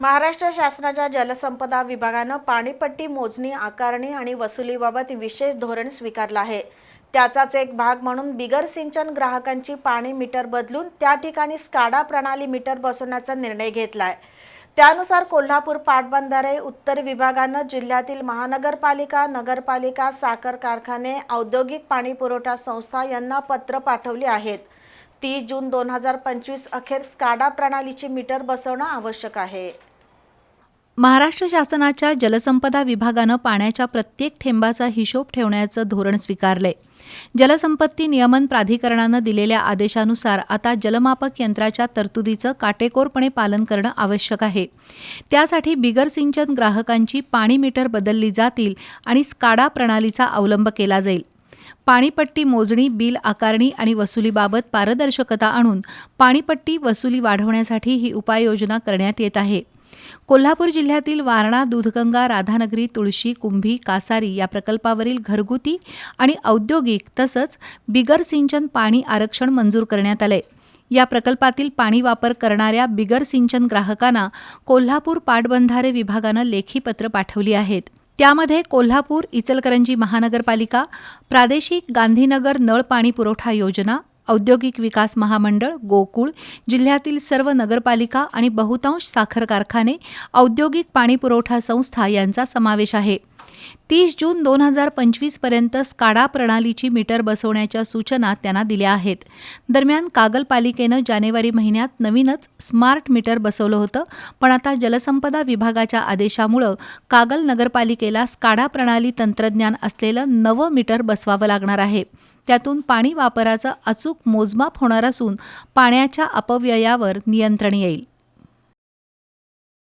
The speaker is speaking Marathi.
महाराष्ट्र शासनाच्या जलसंपदा विभागानं पाणीपट्टी मोजणी आकारणी आणि वसुलीबाबत विशेष धोरण स्वीकारलं आहे. त्याचाच एक भाग म्हणून बिगर सिंचन ग्राहकांची पाणी मीटर बदलून त्या ठिकाणी स्काडा प्रणाली मीटर बसवण्याचा निर्णय घेतला आहे त्यानुसार कोल्हापूर पाटबंधारे उत्तर विभागानं जिल्ह्यातील महानगरपालिका नगरपालिका साखर कारखाने औद्योगिक पाणी पुरवठा संस्था यांना पत्र पाठवली आहेत. तीस जून दोन हजार पंचवीस अखेर स्काडा प्रणालीची मीटर बसवणं आवश्यक आहे. महाराष्ट्र शासनाच्या जलसंपदा विभागानं पाण्याच्या प्रत्येक थेंबाचा हिशोब ठेवण्याचं धोरण स्वीकारलंय. जलसंपत्ती नियमन प्राधिकरणानं दिलेल्या आदेशानुसार आता जलमापक यंत्राच्या तरतुदीचं काटेकोरपणे पालन करणं आवश्यक आहे. त्यासाठी बिगर सिंचन ग्राहकांची पाणी मीटर बदलली जातील आणि स्काडा प्रणालीचा अवलंब केला जाईल. पाणीपट्टी मोजणी बिल आकारणी आणि वसुलीबाबत पारदर्शकता आणून पाणीपट्टी वसुली वाढवण्यासाठी ही उपाययोजना करण्यात येत आहे. कोल्हापूर जिल्ह्यातील वारणा दूधगंगा राधानगरी तुळशी कुंभी कासारी या प्रकल्पावरील घरगुती आणि औद्योगिक तसंच बिगर सिंचन पाणी आरक्षण मंजूर करण्यात आलंय. या प्रकल्पातील पाणी वापर करणाऱ्या बिगर सिंचन ग्राहकांना कोल्हापूर पाटबंधारे विभागानं लेखी पत्र पाठवली आहेत. त्यामध्ये कोल्हापूर इचलकरंजी महानगरपालिका प्रादेशिक गांधीनगर नळ पाणी पुरवठा योजना औद्योगिक विकास महामंडळ गोकुळ जिल्ह्यातील सर्व नगरपालिका आणि बहुतांश साखर कारखाने औद्योगिक पाणी पुरवठा संस्था यांचा समावेश आहे. तीस जून दोन हजार पंचवीसपर्यंत स्काडा प्रणालीची मीटर बसवण्याच्या सूचना त्यांना दिल्या आहेत. दरम्यान कागल पालिकेनं जानेवारी महिन्यात नवीनच स्मार्ट मीटर बसवलं होतं पण आता जलसंपदा विभागाच्या आदेशामुळं कागल नगरपालिकेला स्काडा प्रणाली तंत्रज्ञान असलेलं नवं मीटर बसवावं लागणार आहे. त्यातून पाणी वापराचं अचूक मोजमाप होणार असून पाण्याच्या अपव्ययावर नियंत्रण येईल.